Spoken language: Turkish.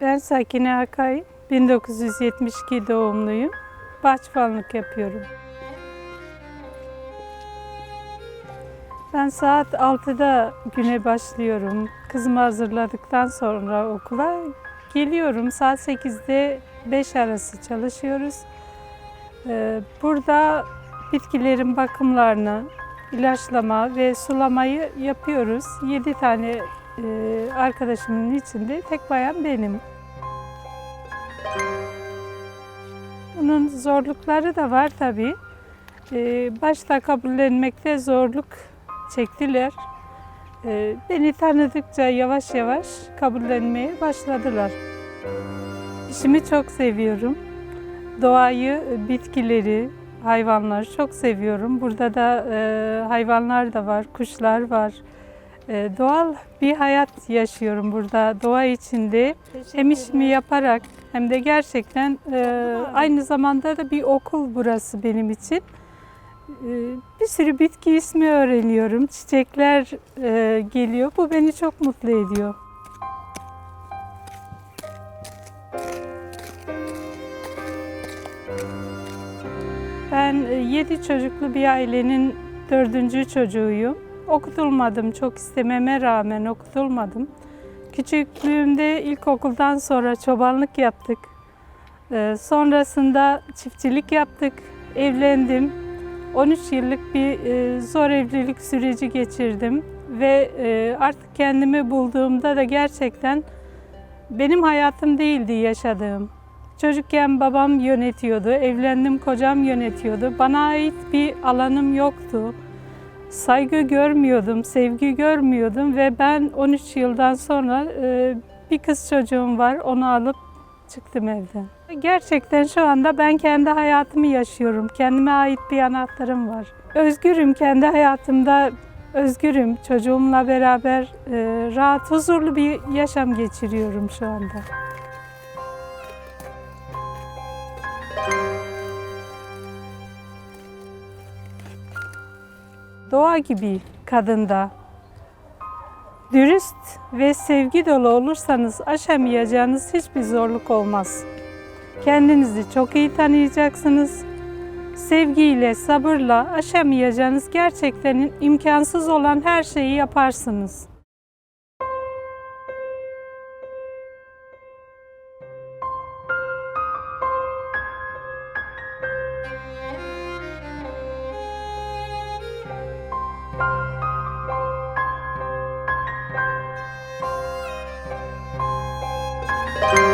Ben Sakine Akay, 1972 doğumluyum. Bahçıvanlık yapıyorum. Ben saat 6'da güne başlıyorum. Kızımı hazırladıktan sonra okula geliyorum. Saat 8'de 5 arası çalışıyoruz. Ee, Burada bitkilerin bakımlarını, ilaçlama ve sulamayı yapıyoruz. 7 tane e, arkadaşımın içinde tek bayan benim. Bunun zorlukları da var tabii. Ee, Başta kabullenmekte zorluk çektiler. Ee, Beni tanıdıkça yavaş yavaş kabullenmeye başladılar. İşimi çok seviyorum. Doğayı, bitkileri, hayvanları çok seviyorum. Burada da e, hayvanlar da var, kuşlar var. E, doğal bir hayat yaşıyorum burada doğa içinde. Hem işimi yaparak hem de gerçekten e, aynı zamanda da bir okul burası benim için. E, bir sürü bitki ismi öğreniyorum. Çiçekler e, geliyor. Bu beni çok mutlu ediyor. Ben e, yedi çocuklu bir ailenin dördüncü çocuğuyum. Okutulmadım, çok istememe rağmen okutulmadım. Küçüklüğümde ilkokuldan sonra çobanlık yaptık. Ee, sonrasında çiftçilik yaptık, evlendim. 13 yıllık bir e, zor evlilik süreci geçirdim ve e, artık kendimi bulduğumda da gerçekten benim hayatım değildi yaşadığım. Çocukken babam yönetiyordu, evlendim kocam yönetiyordu. Bana ait bir alanım yoktu. Saygı görmüyordum, sevgi görmüyordum ve ben 13 yıldan sonra e, bir kız çocuğum var, onu alıp çıktım evden. Gerçekten şu anda ben kendi hayatımı yaşıyorum. Kendime ait bir anahtarım var. Özgürüm kendi hayatımda, özgürüm. Çocuğumla beraber e, rahat, huzurlu bir yaşam geçiriyorum şu anda. Doğa gibi kadında dürüst ve sevgi dolu olursanız aşamayacağınız hiçbir zorluk olmaz. Kendinizi çok iyi tanıyacaksınız. Sevgiyle, sabırla aşamayacağınız gerçekten imkansız olan her şeyi yaparsınız. 네.